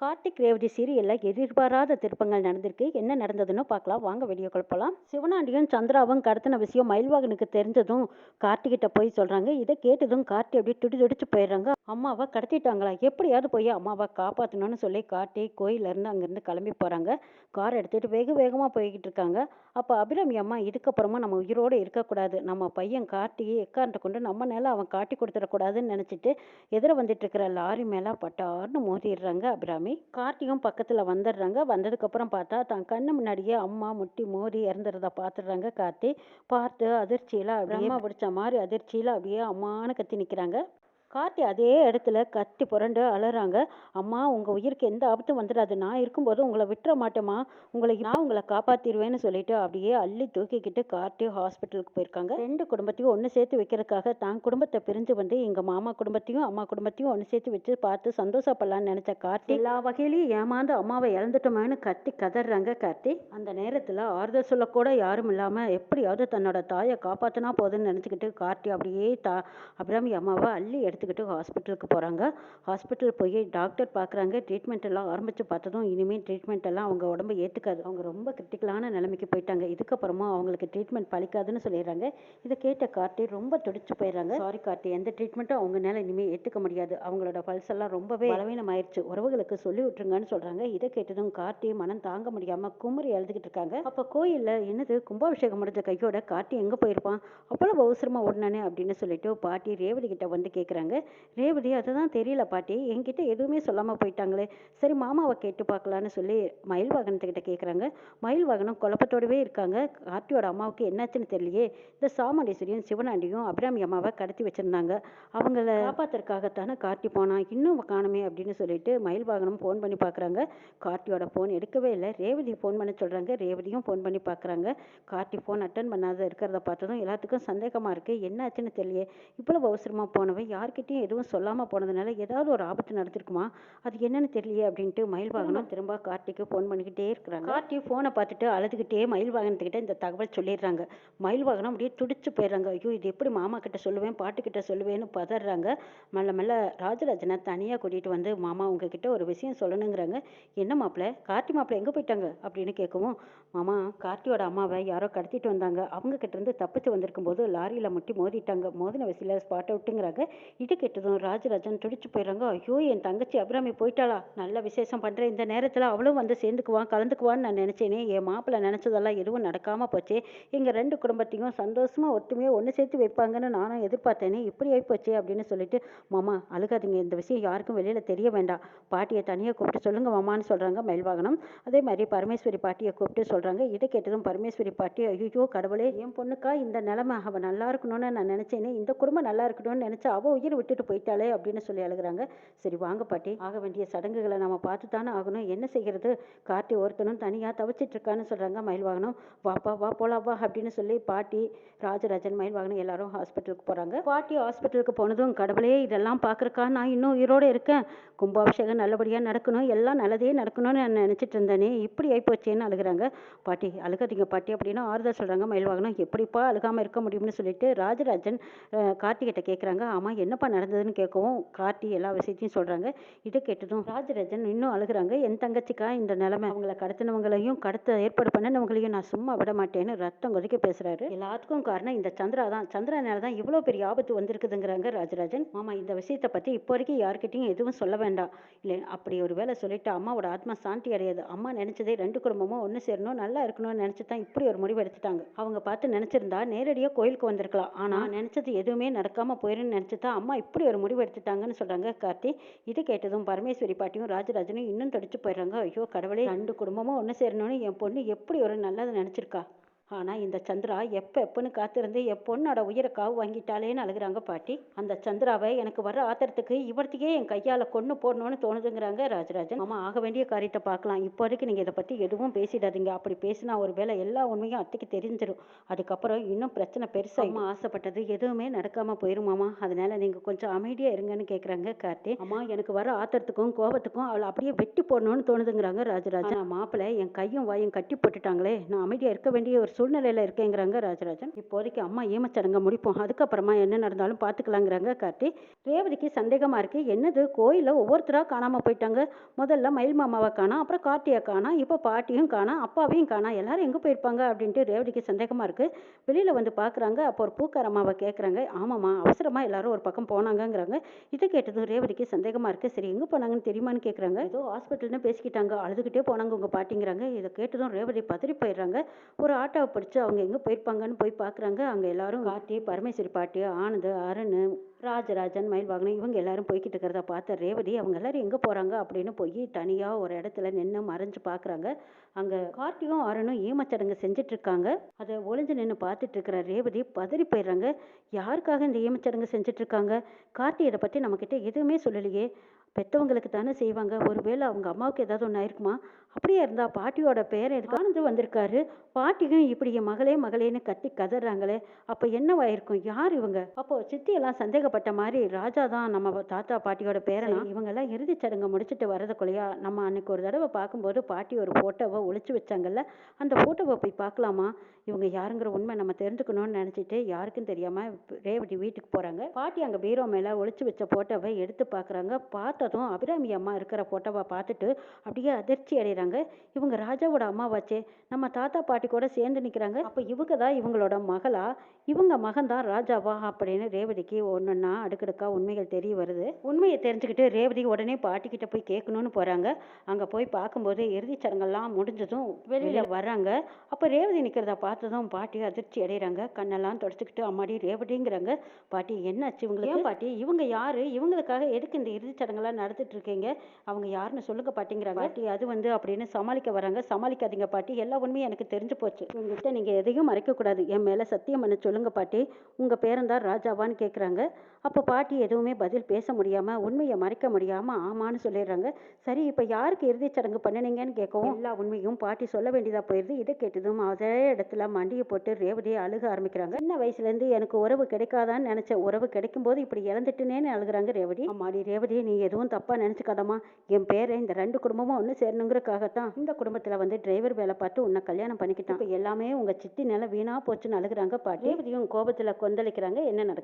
கார்த்திக் ரேவதி சீரியலில் எதிர்பாராத திருப்பங்கள் நடந்திருக்கு. என்ன நடந்ததுன்னு பார்க்கலாம். வாங்க வீடியோக்குள்ள போகலாம் சிவனாண்டியும் சந்திராவும் கடத்தின விஷயம் மயில்வாகனுக்கு தெரிஞ்சதும் கார்த்திகிட்ட போய் சொல்கிறாங்க இதை கேட்டதும் கார்த்தி அப்படியே துடி துடிச்சு போயிடுறாங்க. அம்மாவை கடத்திட்டாங்களா? எப்படியாவது போய் அம்மாவை காப்பாற்றணும்னு சொல்லி கார்த்தி கோயிலேருந்து அங்கேருந்து கிளம்பி போகிறாங்க கார் எடுத்துகிட்டு வெகு வேகமாக போய்கிட்டு இருக்காங்க. அப்போ அபிராமி அம்மா இதுக்கப்புறமா நம்ம உயிரோடு இருக்கக்கூடாது. நம்ம பையன் கார்த்திகை எக்காரத்தை கொண்டு நம்ம மேலே அவன் காட்டி கொடுத்துடக்கூடாதுன்னு நினச்சிட்டு எதிர வந்துட்டு இருக்கிற லாரி மேலே பட்டார்னு மோதிடுறாங்க அபிராமி. கார்த்திகும் பக்கத்தில் வந்துடுறாங்க. வந்ததுக்கப்புறம் பார்த்தா தன் கண்ணு முன்னாடியே அம்மா முட்டி மோதி இறந்துறத பார்த்துடுறாங்க கார்த்தி. பார்த்து அதிர்ச்சியில் அப்படியே பிடிச்ச மாதிரி அதிர்ச்சியில் அப்படியே அம்மான்னு கத்தி நிற்கிறாங்க கார்த்தி அதே இடத்துல கத்தி புரண்டு அலறாங்க. அம்மா உங்கள் உயிருக்கு எந்த ஆபத்தும் வந்துடாது. நான் இருக்கும்போது உங்களை விட்டுற மாட்டேம்மா. உங்களை நான் உங்களை காப்பாற்றிடுவேன்னு சொல்லிட்டு அப்படியே அள்ளி தூக்கிக்கிட்டு கார்த்தி ஹாஸ்பிட்டலுக்கு போயிருக்காங்க. ரெண்டு குடும்பத்தையும் ஒன்று சேர்த்து வைக்கிறதுக்காக தான் குடும்பத்தை பிரிஞ்சு வந்து எங்கள் மாமா குடும்பத்தையும் அம்மா குடும்பத்தையும் ஒன்று சேர்த்து வச்சு பார்த்து சந்தோஷப்படலான்னு நினச்ச கார்த்தி எல்லா வகையிலையும் ஏமாந்து அம்மாவை இழந்துட்டோமேன்னு கத்தி கதறாங்க கார்த்தி. அந்த நேரத்தில் ஆறுதல் சொல்லக்கூட யாரும் இல்லாமல் எப்படியாவது தன்னோட தாயை காப்பாற்றினா போதுன்னு நினச்சிக்கிட்டு கார்த்தி அப்படியே தா அபிராமி அம்மாவை அள்ளி எடுத்துக்கிட்டு ஹாஸ்பிட்டலுக்கு போகிறாங்க ஹாஸ்பிட்டல் போய் டாக்டர் பார்க்குறாங்க ட்ரீட்மெண்ட் எல்லாம் ஆரம்பித்து பார்த்ததும் இனிமேல் ட்ரீட்மெண்ட் எல்லாம் அவங்க உடம்பு ஏற்றுக்காது அவங்க ரொம்ப கிரிட்டிக்கலான நிலைமைக்கு போயிட்டாங்க. இதுக்கப்புறமா அவங்களுக்கு ட்ரீட்மெண்ட் பழிக்காதுன்னு சொல்லிடுறாங்க. இதை கேட்ட கார்த்தி ரொம்ப துடிச்சு போயிடுறாங்க. சாரி கார்த்தி எந்த ட்ரீட்மெண்ட்டும் அவங்கனால இனிமேல் ஏற்றுக்க முடியாது. அவங்களோட பல்ஸ் எல்லாம் ரொம்பவே பலவீனம் ஆயிடுச்சு உறவுகளுக்கு சொல்லி விட்டுருங்கன்னு சொல்கிறாங்க இதை கேட்டதும் கார்த்தி மனம் தாங்க முடியாமல் குமரி எழுதுகிட்டு இருக்காங்க. அப்போ கோயிலில் என்னது? கும்பாபிஷேகம் முடிஞ்ச கையோட கார்த்தி எங்கே போயிருப்பான்? அவ்வளோ அவசரமாக ஓடினானே? அப்படின்னு சொல்லிட்டு பாட்டி ரேவதி கிட்ட வந்து கேட்குறாங்க ரேவதி அதுதான் தெரியல பாட்டி. என்கிட்ட எதுவுமே சொல்லாமல் போயிட்டாங்களே. சரி மாமாவை கேட்டு பார்க்கலான்னு சொல்லி மயில் வாகனத்துக்கிட்ட கேட்குறாங்க மயில் வாகனம் குழப்பத்தோடவே இருக்காங்க. கார்த்தியோட அம்மாவுக்கு என்னாச்சுன்னு தெரியலையே. இந்த சாமுண்டீஸ்வரியும் சிவனாண்டியும் அபிராமி அம்மாவை கடத்தி வச்சுருந்தாங்க. அவங்கள காப்பாத்துறதுக்காகத்தானே கார்த்தி போனான். இன்னும் காணுமே அப்படின்னு சொல்லிட்டு மயில் வாகனம் ஃபோன் பண்ணி பார்க்குறாங்க கார்த்தியோட ஃபோன் எடுக்கவே இல்லை. ரேவதி ஃபோன் பண்ண சொல்கிறாங்க ரேவதியும் ஃபோன் பண்ணி பார்க்குறாங்க கார்த்தி ஃபோன் அட்டன் பண்ணாத இருக்கிறத பார்த்ததும் எல்லாத்துக்கும் சந்தேகமாக இருக்குது என்னாச்சுன்னு தெரியலையே. இவ்வளவு அவசரமாக போனவன் யாருக்கு யார்கிட்டயும் எதுவும் சொல்லாமல் போனதுனால ஏதாவது ஒரு ஆபத்து நடந்திருக்குமா? அது என்னன்னு தெரியலையே அப்படின்ட்டு மயில் வாகனம் திரும்ப கார்த்திக்கு ஃபோன் பண்ணிக்கிட்டே இருக்கிறாங்க. கார்த்தி ஃபோனை பார்த்துட்டு அழுதுகிட்டே மயில் வாகனத்துக்கிட்ட இந்த தகவல் சொல்லிடுறாங்க. மயில் வாகனம் அப்படியே துடிச்சு போயிடுறாங்க. ஐயோ இது எப்படி மாமா கிட்ட சொல்லுவேன் பாட்டு கிட்ட சொல்லுவேன்னு பதறாங்க. மெல்ல மெல்ல ராஜராஜனை தனியாக கூட்டிகிட்டு வந்து மாமா உங்ககிட்ட ஒரு விஷயம் சொல்லணுங்கிறாங்க. என்ன மாப்பிள்ள கார்த்தி மாப்பிள்ள எங்கே போயிட்டாங்க? அப்படின்னு கேட்கவும் மாமா கார்த்தியோட அம்மாவை யாரோ கடத்திட்டு வந்தாங்க. அவங்க கிட்ட இருந்து தப்பிச்சு வந்திருக்கும் போது லாரியில் முட்டி மோதிட்டாங்க. மோதின வயசில் ஸ்பாட் அவுட்டுங்கிறாங்க இது கேட்டதும் ராஜராஜன் துடிச்சு போயிடுறாங்க ஐயோ என் தங்கச்சி அபிராமி போயிட்டாளா? நல்ல விசேஷம் பண்ணுறேன் இந்த நேரத்தில் அவளும் வந்து சேர்ந்துக்குவான் கலந்துக்குவான்னு நான் நினச்சேனே. என் மாப்பிள்ளை நினச்சதெல்லாம் எதுவும் நடக்காமல் போச்சு. எங்கள் ரெண்டு குடும்பத்தையும் சந்தோஷமாக ஒற்றுமையாக ஒன்று சேர்த்து வைப்பாங்கன்னு நானும் எதிர்பார்த்தேனே. இப்படி ஆயிப்போச்சே அப்படின்னு சொல்லிட்டு மாமா அழுகாதீங்க. இந்த விஷயம் யாருக்கும் வெளியில் தெரிய வேண்டாம். பாட்டியை தனியாக கூப்பிட்டு சொல்லுங்க மாமான்னு சொல்கிறாங்க மயில்வாகனம். அதே மாதிரி பரமேஸ்வரி பாட்டியை கூப்பிட்டு சொல்கிறாங்க இதை கேட்டதும் பரமேஸ்வரி பாட்டி ஐயோ கடவுளே என் பொண்ணுக்கா இந்த நிலைமை அவள் நல்லா இருக்கணும்னு நான் நினச்சேனே. இந்த குடும்பம் நல்லா இருக்கணும்னு நினச்சா அவள் உயிர் விட்டுட்டு போயிட்டாளே அப்படின்னு சொல்லி அழுகுறாங்க. சரி வாங்க பாட்டி. ஆக வேண்டிய சடங்குகளை நம்ம பார்த்து தானே ஆகணும். என்ன செய்கிறது? கார்த்தி ஒருத்தனும் தனியாக தவிச்சிட்டு இருக்கான்னு சொல்கிறாங்க மயில்வாகனம் வாப்பா வா போலா வா அப்படின்னு சொல்லி பாட்டி ராஜராஜன் மயில்வாகனம் எல்லாரும் ஹாஸ்பிட்டலுக்கு போகிறாங்க பாட்டி ஹாஸ்பிட்டலுக்கு போனதும் கடவுளே இதெல்லாம் பார்க்குறக்கா நான் இன்னும் உயிரோடு இருக்கேன். கும்பாபிஷேகம் நல்லபடியாக நடக்கணும். எல்லாம் நல்லதே நடக்கணும்னு நான் நினச்சிட்டு இருந்தேனே. இப்படி ஆகிப்போச்சேன்னு அழுகுறாங்க. பாட்டி அழுகாதீங்க பாட்டி அப்படின்னு ஆறுதல் சொல்கிறாங்க மயில்வாகனம் எப்படிப்பா அழுகாமல் இருக்க முடியும்னு சொல்லிட்டு ராஜராஜன் கார்த்திகிட்ட கேட்குறாங்க ஆமாம் என்னப்பா நடந்ததுன்னு கேட்கவும் கார்த்தி எல்லா விஷயத்தையும் சொல்கிறாங்க இதை கேட்டதும் ராஜராஜன் இன்னும் அழுகுறாங்க. என் தங்கச்சிக்கா இந்த நிலைமை. அவங்கள கடத்தினவங்களையும் கடத்த ஏற்பாடு பண்ணினவங்களையும் நான் சும்மா விட மாட்டேன்னு ரத்தம் கொதிக்க பேசுகிறாரு எல்லாத்துக்கும் காரணம் இந்த சந்திரா தான். சந்திரனால தான் இவ்வளோ பெரிய ஆபத்து வந்திருக்குதுங்கிறாங்க ராஜராஜன். ஆமாம் இந்த விஷயத்தை பற்றி இப்போ வரைக்கும் யார்கிட்டையும் எதுவும் சொல்ல வேண்டாம் இல்லை அப்படி ஒரு வேளை சொல்லிட்டு அம்மாவோட ஆத்மா சாந்தி அடையாது. அம்மா நினச்சதே ரெண்டு குடும்பமும் ஒன்று சேரணும் நல்லா இருக்கணும்னு நினச்சி தான் இப்படி ஒரு முடிவு எடுத்துட்டாங்க. அவங்க பார்த்து நினச்சிருந்தா நேரடியாக கோயிலுக்கு வந்திருக்கலாம். ஆனால் நினச்சது எதுவுமே நடக்காமல் போயிருன்னு நினச்சி தான் அம்மா இப்படி ஒரு முடிவு எடுத்துட்டாங்கன்னு சொல்கிறாங்க கார்த்தி. இது கேட்டதும் பரமேஸ்வரி பாட்டியும் ராஜராஜனும் இன்னும் தடிச்சு போயிடுறாங்க. ஐயோ கடவுளே ரெண்டு குடும்பமும் ஒன்று சேரணும்னு என் பொண்ணு எப்படி ஒரு நல்லது நினச்சிருக்கா? ஆனால் இந்த சந்திரா எப்போ எப்போன்னு காத்திருந்து என் பொண்ணோட உயிரை காவு வாங்கிட்டாளேன்னு அழுகுறாங்க பாட்டி. அந்த சந்திராவை எனக்கு வர ஆத்திரத்துக்கு இவர்த்தையே என் கையால் கொன்று போடணும்னு தோணுதுங்கிறாங்க ராஜராஜன். ஆமாம் ஆக வேண்டிய காரியத்தை பார்க்கலாம். இப்போதைக்கு நீங்கள் இதை பற்றி எதுவும் பேசிடாதீங்க. அப்படி பேசினா ஒரு வேளை எல்லா உண்மையும் அத்தைக்கு தெரிஞ்சிடும் அதுக்கப்புறம் இன்னும் பிரச்சனை பெருசாக அம்மா ஆசைப்பட்டது எதுவுமே நடக்காமல் போயிருமாமா அதனால நீங்கள் கொஞ்சம் அமைதியாக இருங்கன்னு கேட்குறாங்க கார்த்தி. அம்மா எனக்கு வர ஆத்திரத்துக்கும் கோபத்துக்கும் அவளை அப்படியே வெட்டி போடணும்னு தோணுதுங்கிறாங்க ராஜராஜன். மாப்பிள்ளை என் கையும் வாயும் கட்டி போட்டுட்டாங்களே. நான் அமைதியாக இருக்க வேண்டிய ஒரு சூழ்நிலையில் இருக்கேங்கிறாங்க ராஜராஜன். இப்போதைக்கு அம்மா ஈமச்சடங்கை முடிப்போம். அதுக்கப்புறமா என்ன நடந்தாலும் பார்த்துக்கலாங்கிறாங்க கார்த்தி. ரேவதிக்கு சந்தேகமாக இருக்குது என்னது? கோயிலில் ஒவ்வொருத்தராக காணாமல் போயிட்டாங்க. முதல்ல மயில் மாமாவை காணா அப்புறம் கார்த்தியை காணோம் இப்போ பாட்டியும் காணோம் அப்பாவையும் காணோம் எல்லாரும் எங்கே போயிருப்பாங்க அப்படின்ட்டு ரேவதிக்கு சந்தேகமாக இருக்குது வெளியில் வந்து பார்க்குறாங்க அப்போ ஒரு பூக்காரம்மாவை கேட்குறாங்க ஆமாம்மா அவசரமாக எல்லாரும் ஒரு பக்கம் போனாங்கங்கிறாங்க. இதை கேட்டதும் ரேவதிக்கு சந்தேகமாக இருக்குது சரி எங்கே போனாங்கன்னு தெரியுமான்னு கேட்குறாங்க ஏதோ ஹாஸ்பிட்டல்னு பேசிக்கிட்டாங்க. அழுதுகிட்டே போனாங்க உங்கள் பாட்டிங்கிறாங்க. இதை கேட்டதும் ரேவதி பதறி போயிடுறாங்க. ஒரு ஆட்டோவை பிடிச்சி அவங்க எங்கே போயிருப்பாங்கன்னு போய் பார்க்குறாங்க அங்கே எல்லாரும் கார்த்தி பரமேஸ்வரி பாட்டி ஆனந்த் அருண் ராஜராஜன் மயில்வாகனம் இவங்க எல்லாரும் போய்கிட்டு இருக்கிறத பார்த்த ரேவதி அவங்க எல்லாரும் எங்கே போகிறாங்க அப்படின்னு போய் தனியாக ஒரு இடத்துல நின்று மறைஞ்சு பார்க்குறாங்க அங்கே கார்த்தியும் அருணும் ஈமச்சடங்கு செஞ்சிட்ருக்காங்க. அதை ஒளிஞ்சு நின்று பார்த்துட்டு இருக்கிற ரேவதி பதறி போயிடுறாங்க. யாருக்காக இந்த ஈமச்சடங்கு செஞ்சிட்ருக்காங்க? கார்த்தி இதை பற்றி நம்மக்கிட்ட எதுவுமே சொல்லலையே. பெற்றவங்களுக்கு தானே செய்வாங்க. ஒருவேளை அவங்க அம்மாவுக்கு ஏதாவது ஒன்று ஆயிருக்குமா? அப்படியே இருந்தா பாட்டியோட பேர் எதுக்கு ஆனந்து வந்திருக்காரு. பாட்டியும் இப்படி என் மகளே மகளேன்னு கத்தி கதறாங்களே. அப்போ என்னவாயிருக்கும் யார் இவங்க? அப்போ சித்தி எல்லாம் சந்தேகப்பட்ட மாதிரி ராஜா தான் நம்ம தாத்தா பாட்டியோட பேரனா? இவங்க எல்லாம் இறுதிச் சடங்கை முடிச்சுட்டு வரதுக்குள்ளேயா நம்ம அன்னைக்கு ஒரு தடவை பார்க்கும்போது பாட்டி ஒரு போட்டோவை ஒளிச்சு வச்சாங்கல்ல. அந்த போட்டோவை போய் பார்க்கலாமா? இவங்க யாருங்கிற உண்மை நம்ம தெரிஞ்சுக்கணும்னு நினச்சிட்டு யாருக்கும் தெரியாம ரேவதி வீட்டுக்கு போறாங்க. பாட்டி அங்கே பீரோ மேலே ஒளிச்சு வச்ச போட்டோவை எடுத்து பார்க்குறாங்க. பார்த்ததும் அபிராமி அம்மா இருக்கிற போட்டோவை பார்த்துட்டு அப்படியே அதிர்ச்சி அடைகிறாங்க இவங்க ராஜாவோட அம்மாவாச்சே. நம்ம தாத்தா பாட்டி கூட சேர்ந்து நிற்கிறாங்க அப்போ இவங்க தான் இவங்களோட மகளா? இவங்க மகன் தான் ராஜாவா? அப்படின்னு ரேவதிக்கு ஒன்றுன்னா அடுக்கடுக்கா உண்மைகள் தெரிய வருது. உண்மையை தெரிஞ்சுக்கிட்டு ரேவதி உடனே பாட்டிக்கிட்ட போய் கேட்கணும்னு போகிறாங்க அங்கே போய் பார்க்கும்போது இறுதிச் சடங்கெல்லாம் முடிஞ்சதும் வெளியில் வர்றாங்க. அப்போ ரேவதி நிற்கிறத பார்த்ததும் பாட்டி அதிர்ச்சி அடைகிறாங்க. கண்ணெல்லாம் தொடச்சிக்கிட்டு அம்மாடி ரேவதிங்கிறாங்க. பாட்டி என்னாச்சு இவங்களுக்கு ஏன் பாட்டி? இவங்க யாரு? இவங்களுக்காக எதுக்கு இந்த இறுதிச் சடங்கெல்லாம் நடத்திட்டு இருக்கீங்க? அவங்க யாருன்னு சொல்லுங்க பாட்டிங்கிறாங்க. பாட்டி அது வந்து அப்படின்னு சமாளிக்க வராங்க. சமாளிக்காதீங்க பாட்டி. எல்லா உண்மையும் எனக்கு தெரிஞ்சு போச்சு. உங்ககிட்ட நீங்க எதையும் மறைக்கக்கூடாது. என் மேலே சத்தியம் பண்ண சொல்லுங்க பாட்டி. உங்க பேரன்தான் ராஜாவான்னு கேட்குறாங்க அப்போ பாட்டி எதுவுமே பதில் பேச முடியாம உண்மையை மறைக்க முடியாம ஆமான்னு சொல்லிடுறாங்க. சரி இப்போ யாருக்கு இறுதிச் சடங்கு பண்ணினீங்கன்னு கேட்கவும் எல்லா உண்மையும் பாட்டி சொல்ல வேண்டியதாக போயிடுது இதை கேட்டதும் அதே இடத்துல மண்டியை போட்டு ரேவதியை அழுக ஆரம்பிக்கிறாங்க. சின்ன வயசுலேருந்து எனக்கு உறவு கிடைக்காதான்னு நினச்ச உறவு கிடைக்கும் போது இப்படி இழந்துட்டுனேன்னு அழுகுறாங்க ரேவதி. அம்மாடி ரேவதி நீ எதுவும் தப்பாக நினச்சிக்காதம்மா. என் பேரை இந்த ரெண்டு குடும்பமும் ஒன்று தான் இந்த குடும்பத்துல வந்து டிரைவர் வேலை பார்த்து உன்னை கல்யாணம் பண்ணிக்கிட்டான். எல்லாமே உங்க சித்தி நிலை வீணா போச்சுன்னு அழுகுறாங்க பாட்டி. ரேவதியும் கோபத்துல கொந்தளிக்கிறாங்க. என்ன நடக்குது?